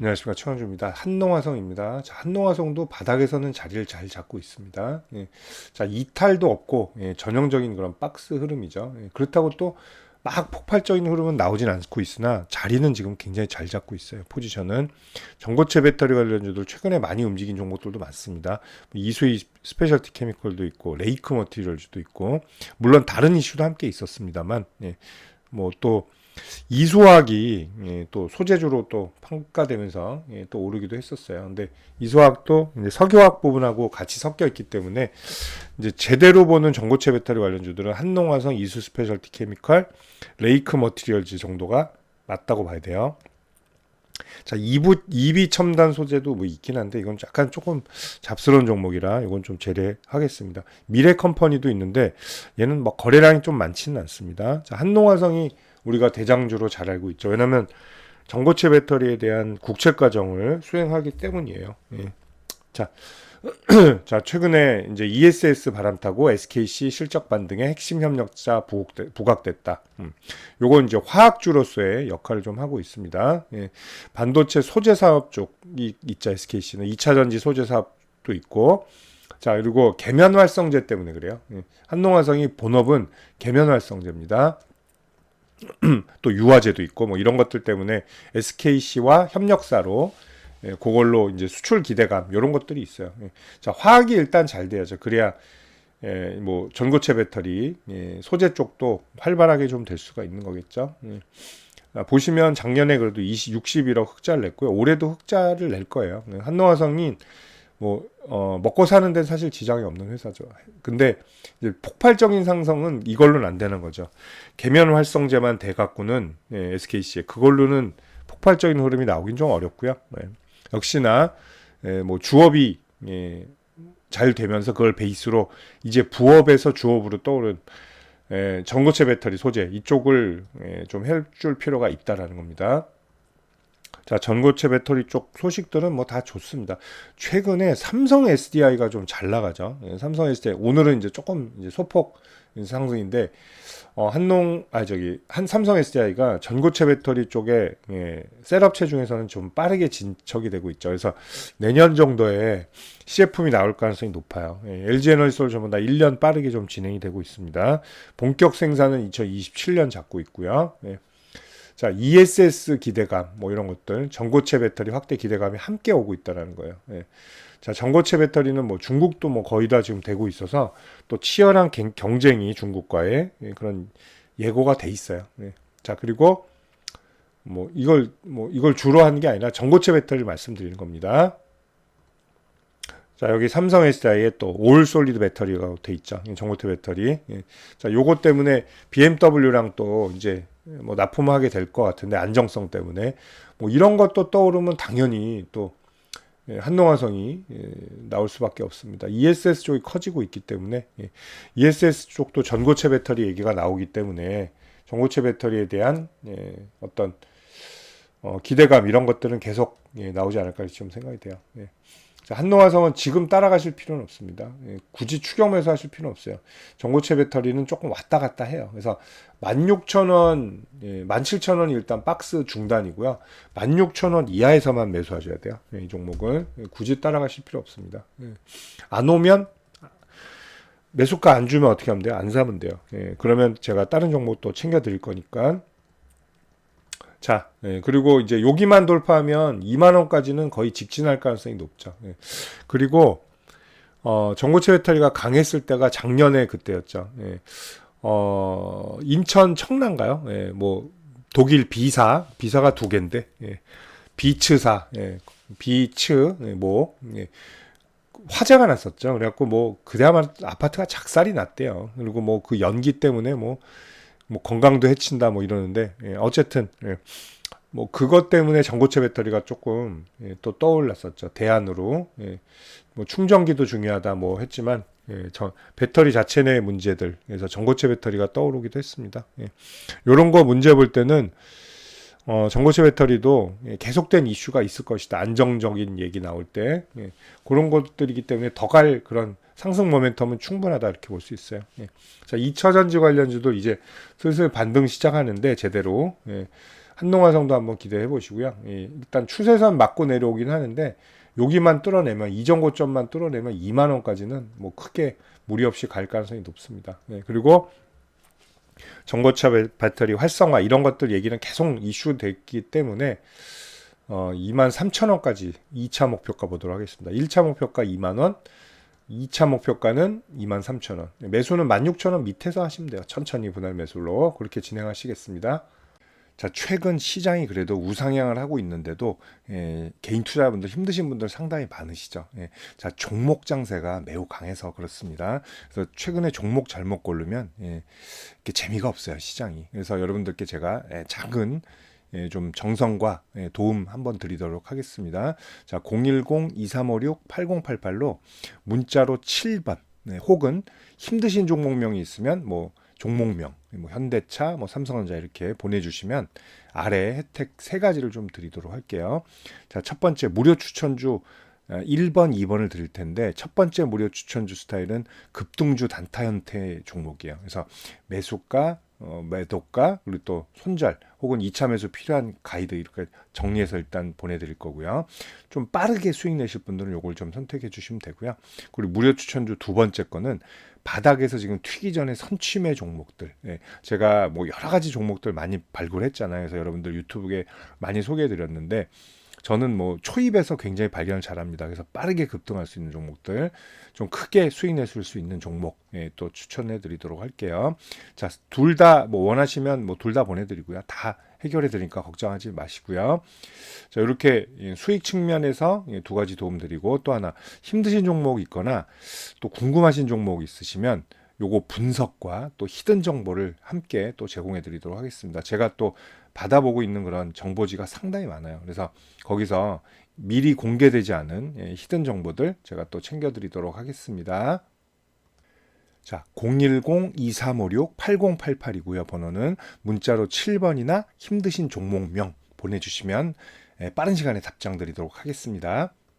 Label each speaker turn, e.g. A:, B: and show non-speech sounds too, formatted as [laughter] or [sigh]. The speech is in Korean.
A: 안녕하십니까 최원주입니다. 한농화성입니다. 자, 한농화성도 바닥에서는 자리를 잘 잡고 있습니다. 예. 자 이탈도 없고 예, 전형적인 그런 박스 흐름이죠. 예, 그렇다고 또 막 폭발적인 흐름은 나오진 않고 있으나 자리는 지금 굉장히 잘 잡고 있어요. 포지션은 전고체 배터리 관련주들 최근에 많이 움직인 종목들도 많습니다. 뭐 이수희 스페셜티 케미컬도 있고 레이크 머티리얼즈도 있고 물론 다른 이슈도 함께 있었습니다만 예, 뭐또 이소학이 예, 또 소재주로 또 평가되면서 예, 또 오르기도 했었어요. 근데 이소학도 이제 석유화학 부분하고 같이 섞여 있기 때문에 이제 제대로 보는 전고체 배터리 관련주들은 한농화성, 이수 스페셜티 케미컬, 레이크 머티리얼즈 정도가 맞다고 봐야 돼요. 자, 이부, 이비 첨단 소재도 뭐 있긴 한데 이건 약간 조금 잡스러운 종목이라 이건 좀 제외하겠습니다. 미래 컴퍼니도 있는데 얘는 뭐 거래량이 좀 많지는 않습니다. 자, 한농화성이 우리가 대장주로 잘 알고 있죠. 왜냐하면 전고체 배터리에 대한 국책 과정을 수행하기 때문이에요. 예. 자, [clears throat] 자 최근에 이제 ESS 바람 타고 SKC 실적 반등에 핵심 협력자 부각되, 부각됐다. 음. 요건 이제 화학주로서의 역할을 좀 하고 있습니다. 예. 반도체 소재 사업 쪽이 있자 SKC는 2차 전지 소재 사업도 있고 자 그리고 계면 활성제 때문에 그래요. 예. 한농화성이 본업은 계면 활성제입니다. 또 유화제도 있고 뭐 이런 것들 때문에 SKC와 협력사로 예, 그걸로 이제 수출 기대감 이런 것들이 있어요. 예. 자 화학이 일단 잘 돼야죠. 그래야 예, 뭐 전고체 배터리 예, 소재 쪽도 활발하게 좀 될 수가 있는 거겠죠. 예. 아, 보시면 작년에 그래도 20, 61억 흑자를 냈고요. 올해도 흑자를 낼 거예요. 예, 한노화성이 뭐 어, 먹고 사는 데는 사실 지장이 없는 회사죠. 근데 폭발적인 상승은 이걸로는 안 되는 거죠. 계면 활성제만 돼 갖고는 예, SKC에 그걸로는 폭발적인 흐름이 나오긴 좀 어렵고요. 네. 역시나 예, 뭐 주업이 예, 잘 되면서 그걸 베이스로 이제 부업에서 주업으로 떠오른 예, 전고체 배터리 소재 이쪽을 예, 좀 해줄 필요가 있다라는 겁니다. 자, 전고체 배터리 쪽 소식들은 뭐 다 좋습니다. 최근에 삼성 SDI가 좀 잘 나가죠. 예, 삼성 SDI 오늘은 이제 조금 이제 소폭 상승인데 어, 한농 아 저기 한 삼성 SDI가 전고체 배터리 쪽에 예, 셋업체 중에서는 좀 빠르게 진척이 되고 있죠. 그래서 내년 정도에 시제품이 나올 가능성이 높아요. 예, LG 에너지솔 전부 다 1년 빠르게 좀 진행이 되고 있습니다. 본격 생산은 2027년 잡고 있고요. 예. 자, ESS 기대감, 뭐 이런 것들, 전고체 배터리 확대 기대감이 함께 오고 있다라는 거예요. 예. 자, 전고체 배터리는 뭐 중국도 뭐 거의 다 지금 되고 있어서 또 치열한 경쟁이 중국과의 예, 그런 예고가 돼 있어요. 예. 자, 그리고 뭐 이걸 뭐 이걸 주로 하는 게 아니라 전고체 배터리를 말씀드리는 겁니다. 자, 여기 삼성 SDI에 또 올 솔리드 배터리가 돼 있죠. 전고체 배터리. 예. 자, 요거 때문에 BMW랑 또 이제 뭐 납품하게 될 것 같은데 안정성 때문에 뭐 이런 것도 떠오르면 당연히 또 예, 한농화성이 예, 나올 수밖에 없습니다. ESS 쪽이 커지고 있기 때문에 ESS 예, 쪽도 전고체 배터리 얘기가 나오기 때문에 전고체 배터리에 대한 어떤 어, 기대감 이런 것들은 계속 나오지 않을까 좀 생각이 돼요. 한농화성은 지금 따라가실 필요는 없습니다. 예, 굳이 추격 매수하실 필요는 없어요. 전고체 배터리는 조금 왔다 갔다 해요. 그래서 16,000원, 예, 17,000원이 일단 박스 중단이고요. 16,000원 이하에서만 매수하셔야 돼요. 예, 이 종목을. 예, 굳이 따라가실 필요 없습니다. 예. 안 오면 매수가 안 주면 어떻게 하면 돼요? 안 사면 돼요. 예, 그러면 제가 다른 종목 또 챙겨 드릴 거니까 자, 예, 그리고 이제 여기만 돌파하면 2만 원까지는 거의 직진할 가능성이 높죠. 예. 그리고 어, 전고체 배터리가 강했을 때가 작년에 그때였죠. 예. 어, 인천 청란가요? 예, 뭐 독일 비사, 비사가 두 개인데, 예. 비츠사, 예. 비츠, 예, 뭐, 예. 화재가 났었죠. 그래갖고 뭐, 그야말로 아파트가 작살이 났대요. 그리고 뭐 그 연기 때문에 뭐 뭐 건강도 해친다 뭐 이러는데 예, 어쨌든 예, 뭐 그것 때문에 전고체 배터리가 조금 예, 또 떠올랐었죠 대안으로 예, 뭐 충전기도 중요하다 뭐 했지만 예, 저 배터리 자체 내 문제들 그래서 전고체 배터리가 떠오르기도 했습니다. 예. 요런 거 문제 볼 때는 어, 전고체 배터리도 예, 계속된 이슈가 있을 것이다. 안정적인 얘기 나올 때 예, 그런 것들이기 때문에 더 갈 그런 상승 모멘텀은 충분하다 이렇게 볼 수 있어요. 예. 자, 2차 전지 관련주도 이제 슬슬 반등 시작하는데 제대로 예. 한농화성도 한번 기대해 보시고요. 예, 일단 추세선 맞고 내려오긴 하는데 여기만 뚫어내면 이전 고점만 뚫어내면 2만 원까지는 뭐 크게 무리 없이 갈 가능성이 높습니다. 예, 그리고 전고차 배- 배터리 활성화 이런 것들 얘기는 계속 이슈 됐기 때문에 어, 2만 3천 원까지 2차 목표가 보도록 하겠습니다. 1차 목표가 2만 원, 2차 목표가는 2만 3천 원. 매수는 16,000원 밑에서 하시면 돼요. 천천히 분할 매수로 그렇게 진행하시겠습니다. 자, 최근 시장이 그래도 우상향을 하고 있는데도 예, 개인 투자분들 힘드신 분들 상당히 많으시죠. 예, 자, 종목 장세가 매우 강해서 그렇습니다. 그래서 최근에 종목 잘못 고르면 예, 이렇게 재미가 없어요 시장이. 그래서 여러분들께 제가 예, 작은 예, 좀 정성과 예, 도움 한번 드리도록 하겠습니다. 자, 010-2356-8088로 문자로 7번 네, 혹은 힘드신 종목명이 있으면 뭐 종목명, 뭐 현대차, 뭐 삼성전자 이렇게 보내주시면 아래 혜택 세 가지를 좀 드리도록 할게요. 자, 첫 번째 무료 추천주 아, 1번, 2번을 드릴 텐데 첫 번째 무료 추천주 스타일은 급등주 단타 형태 종목이에요. 그래서 매수가, 어, 매도가 그리고 또 손절 혹은 2차 매수 필요한 가이드 이렇게 정리해서 일단 보내드릴 거고요. 좀 빠르게 수익 내실 분들은 이걸 좀 선택해 주시면 되고요. 그리고 무료 추천주 두 번째 거는 바닥에서 지금 튀기 전에 선취매 종목들. 예, 제가 뭐 여러 가지 종목들 많이 발굴했잖아요. 그래서 여러분들 유튜브에 많이 소개해 드렸는데 저는 뭐 초입에서 굉장히 발견을 잘합니다. 그래서 빠르게 급등할 수 있는 종목들, 좀 크게 수익 내실 수 있는 종목 예, 또 추천해 드리도록 할게요. 자, 둘 다 뭐 원하시면 뭐 둘 다 보내드리고요. 다 해결해 드리니까 걱정하지 마시고요. 자, 이렇게 예, 수익 측면에서 예, 두 가지 도움 드리고 또 하나 힘드신 종목 있거나 또 궁금하신 종목 있으시면 요거 분석과 또 히든 정보를 함께 또 제공해 드리도록 하겠습니다. 제가 또 받아보고 있는 그런 정보지가 상당히 많아요. 그래서 거기서 미리 공개되지 않은 예, 히든 정보들 제가 또 챙겨드리도록 하겠습니다. 자, 010-2356-8088이고요. 번호는 문자로 7번이나 힘드신 종목명 보내주시면 예, 빠른 시간에 답장 드리도록 하겠습니다.